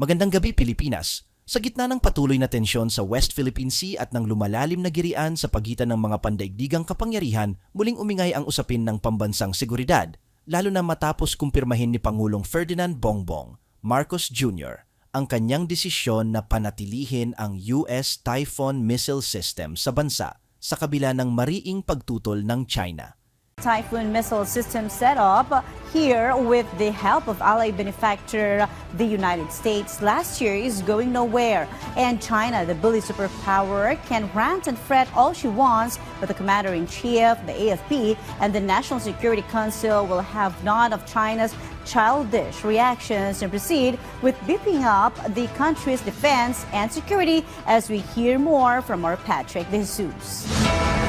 Magandang gabi Pilipinas. Sa gitna ng patuloy na tensyon sa West Philippine Sea at ng lumalalim na girian sa pagitan ng mga pandaigdigang kapangyarihan, muling umingay ang usapin ng pambansang seguridad, lalo na matapos kumpirmahin ni Pangulong Ferdinand Bongbong Marcos Jr. ang kanyang desisyon na panatilihin ang US Typhoon missile system sa bansa sa kabila ng mariing pagtutol ng China. Typhoon missile system set up here with the help of ally benefactor the United States last year is going nowhere. And China, the bully superpower, can rant and fret all she wants, but the commander-in-chief, the AFP, and the National Security Council will have none of China's childish reactions and proceed with beefing up the country's defense and security as we hear more from our Patrick De Jesus.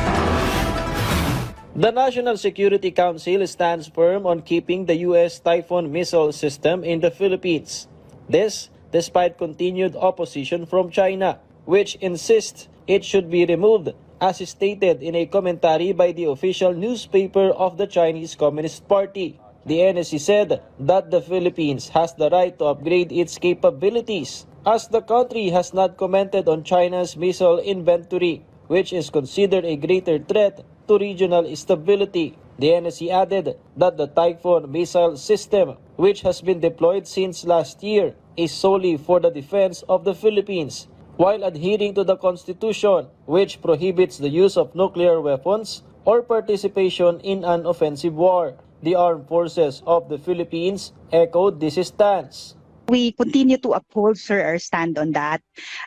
The National Security Council stands firm on keeping the U.S. Typhoon missile system in the Philippines. This, despite continued opposition from China, which insists it should be removed, as stated in a commentary by the official newspaper of the Chinese Communist Party. The NSC said that the Philippines has the right to upgrade its capabilities, as the country has not commented on China's missile inventory, which is considered a greater threat to regional stability. The NSC added that the Typhoon missile system, which has been deployed since last year, is solely for the defense of the Philippines, while adhering to the Constitution, which prohibits the use of nuclear weapons or participation in an offensive war. The armed forces of the Philippines echoed this stance. We continue to uphold, sir, our stand on that,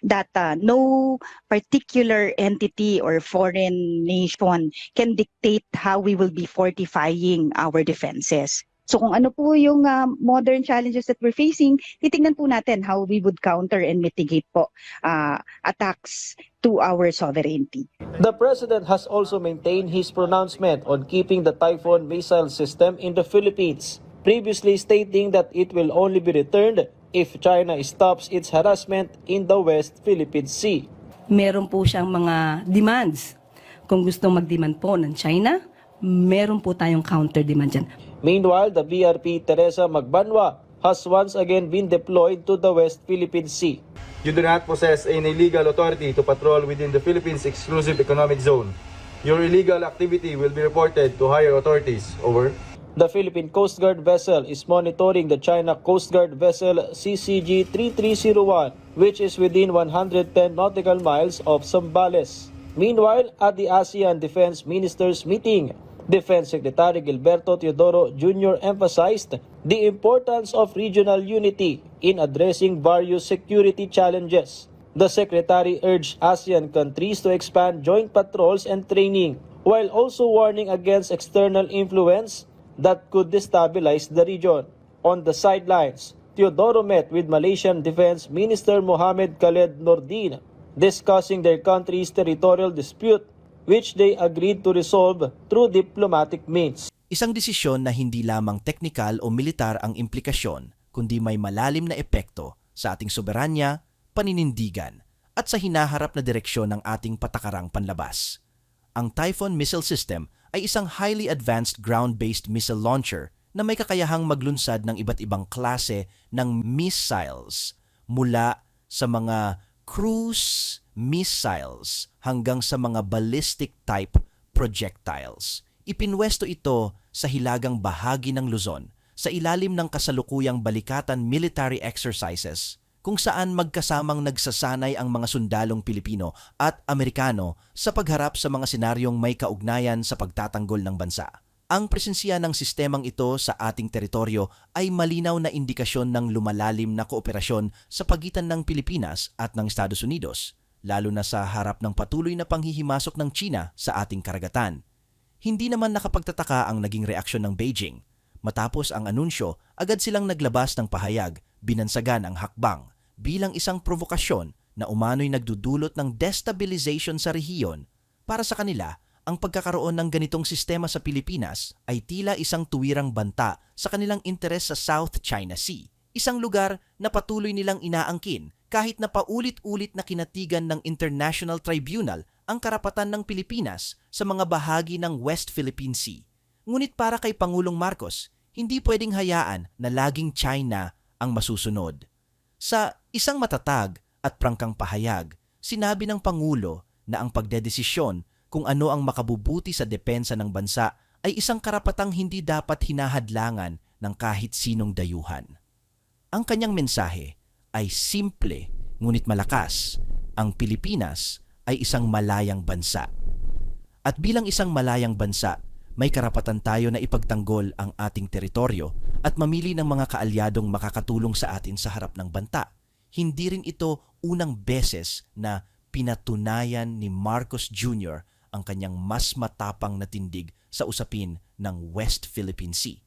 that uh, no particular entity or foreign nation can dictate how we will be fortifying our defenses. So kung ano po yung uh, modern challenges that we're facing, titingnan po natin how we would counter and mitigate po uh, attacks to our sovereignty. The president has also maintained his pronouncement on keeping the Typhoon missile system in the Philippines, previously stating that it will only be returned if China stops its harassment in the West Philippine Sea. meron po siyang mga demands. Kung gustong mag-demand po ng China, meron po tayong counter-demand dyan. Meanwhile, the BRP Teresa Magbanwa has once again been deployed to the West Philippine Sea. You do not possess any legal authority to patrol within the Philippines Exclusive Economic Zone. Your illegal activity will be reported to higher authorities. Over. The Philippine Coast Guard vessel is monitoring the China Coast Guard vessel CCG-3301, which is within 110 nautical miles of Zambales. Meanwhile, at the ASEAN Defense Ministers meeting, Defense Secretary Gilberto Teodoro Jr. emphasized the importance of regional unity in addressing various security challenges. The Secretary urged ASEAN countries to expand joint patrols and training, while also warning against external influence that could destabilize the region. On the sidelines, Teodoro met with Malaysian Defense Minister Mohamed Khaled Nordin, discussing their country's territorial dispute, which they agreed to resolve through diplomatic means. Isang desisyon na hindi lamang teknikal o militar ang implikasyon, kundi may malalim na epekto sa ating soberanya, paninindigan, at sa hinaharap na direksyon ng ating patakarang panlabas. Ang Typhoon Missile System ay isang highly advanced ground-based missile launcher na may kakayahang maglunsad ng iba't ibang klase ng missiles mula sa mga cruise missiles hanggang sa mga ballistic type projectiles. Ipinwesto ito sa hilagang bahagi ng Luzon sa ilalim ng kasalukuyang balikatan military exercises kung saan magkasamang nagsasanay ang mga sundalong Pilipino at Amerikano sa pagharap sa mga senaryong may kaugnayan sa pagtatanggol ng bansa. Ang presensya ng sistemang ito sa ating teritoryo ay malinaw na indikasyon ng lumalalim na kooperasyon sa pagitan ng Pilipinas at ng Estados Unidos, lalo na sa harap ng patuloy na panghihimasok ng China sa ating karagatan. Hindi naman nakapagtataka ang naging reaksyon ng Beijing. Matapos ang anunsyo, agad silang naglabas ng pahayag, binansagan ang hakbang bilang isang provokasyon na umano'y nagdudulot ng destabilization sa rehiyon. Para sa kanila, ang pagkakaroon ng ganitong sistema sa Pilipinas ay tila isang tuwirang banta sa kanilang interes sa South China Sea, isang lugar na patuloy nilang inaangkin kahit na paulit-ulit na kinatigan ng International Tribunal ang karapatan ng Pilipinas sa mga bahagi ng West Philippine Sea. Ngunit para kay Pangulong Marcos, hindi pwedeng hayaan na laging China ang masusunod. Sa isang matatag at prangkang pahayag, sinabi ng Pangulo na ang pagdedesisyon kung ano ang makabubuti sa depensa ng bansa ay isang karapatang hindi dapat hinahadlangan ng kahit sinong dayuhan. Ang kanyang mensahe ay simple ngunit malakas. Ang Pilipinas ay isang malayang bansa. At bilang isang malayang bansa, may karapatan tayo na ipagtanggol ang ating teritoryo at mamili ng mga kaalyadong makakatulong sa atin sa harap ng banta. Hindi rin ito unang beses na pinatunayan ni Marcos Jr. ang kanyang mas matapang na tindig sa usapin ng West Philippine Sea.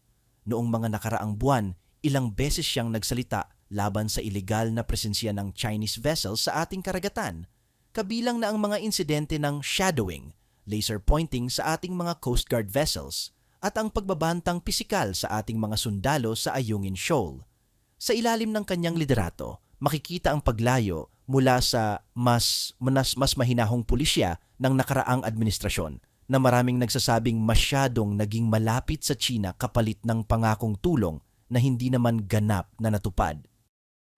Noong mga nakaraang buwan, ilang beses siyang nagsalita laban sa ilegal na presensya ng Chinese vessels sa ating karagatan, kabilang na ang mga insidente ng shadowing, laser pointing sa ating mga Coast Guard vessels, at ang pagbabantang pisikal sa ating mga sundalo sa Ayungin Shoal. Sa ilalim ng kanyang liderato, makikita ang paglayo mula sa mas, mas, mas mahinahong pulisya ng nakaraang administrasyon na maraming nagsasabing masyadong naging malapit sa China kapalit ng pangakong tulong na hindi naman ganap na natupad.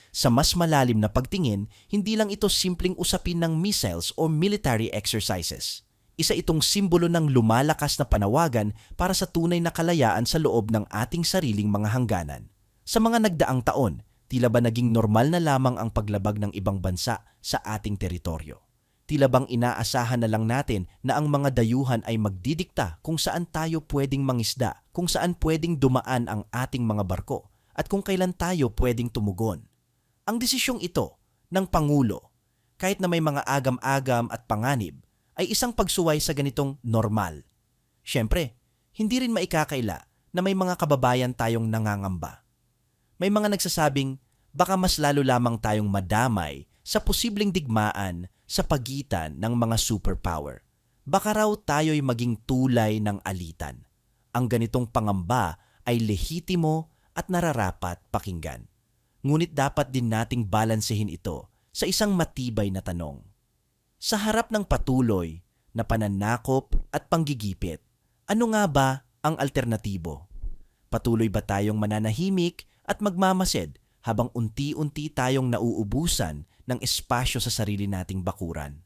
Sa mas malalim na pagtingin, hindi lang ito simpleng usapin ng missiles o military exercises. Isa itong simbolo ng lumalakas na panawagan para sa tunay na kalayaan sa loob ng ating sariling mga hangganan. Sa mga nagdaang taon, tila ba naging normal na lamang ang paglabag ng ibang bansa sa ating teritoryo? Tila bang inaasahan na lang natin na ang mga dayuhan ay magdidikta kung saan tayo pwedeng mangisda, kung saan pwedeng dumaan ang ating mga barko, at kung kailan tayo pwedeng tumugon? Ang desisyong ito ng Pangulo, kahit na may mga agam-agam at panganib, ay isang pagsuway sa ganitong normal. Siyempre, hindi rin maikakaila na may mga kababayan tayong nangangamba. May mga nagsasabing baka mas lalo lamang tayong madamay sa posibleng digmaan sa pagitan ng mga superpower. Baka raw tayo'y maging tulay ng alitan. Ang ganitong pangamba ay lehitimo at nararapat pakinggan. Ngunit dapat din nating balansehin ito sa isang matibay na tanong. Sa harap ng patuloy na pananakop at panggigipit, ano nga ba ang alternatibo? Patuloy ba tayong mananahimik at magmamasid habang unti-unti tayong nauubusan ng espasyo sa sarili nating bakuran?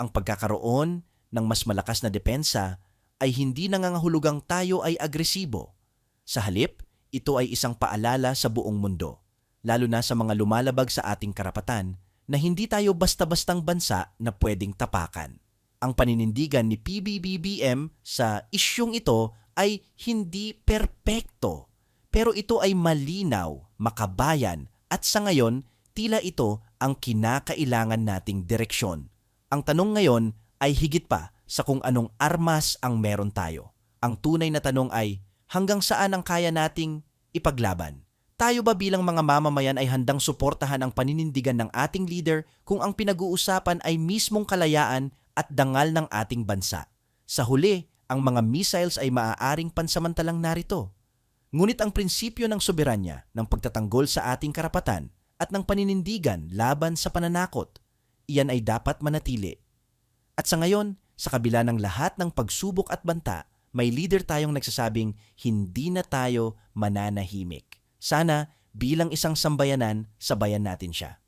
Ang pagkakaroon ng mas malakas na depensa ay hindi nangangahulugang tayo ay agresibo. Sa halip, ito ay isang paalala sa buong mundo, lalo na sa mga lumalabag sa ating karapatan na hindi tayo basta-bastang bansa na pwedeng tapakan. Ang paninindigan ni PBBBM sa isyong ito ay hindi perpekto, pero ito ay malinaw, makabayan at sa ngayon tila ito ang kinakailangan nating direksyon. Ang tanong ngayon ay higit pa sa kung anong armas ang meron tayo. Ang tunay na tanong ay hanggang saan ang kaya nating ipaglaban? Tayo ba bilang mga mamamayan ay handang suportahan ang paninindigan ng ating leader kung ang pinag-uusapan ay mismong kalayaan at dangal ng ating bansa? Sa huli, ang mga missiles ay maaaring pansamantalang narito. Ngunit ang prinsipyo ng soberanya ng pagtatanggol sa ating karapatan at ng paninindigan laban sa pananakot, iyan ay dapat manatili. At sa ngayon, sa kabila ng lahat ng pagsubok at banta, may leader tayong nagsasabing hindi na tayo mananahimik. Sana bilang isang sambayanan, sabayan natin siya.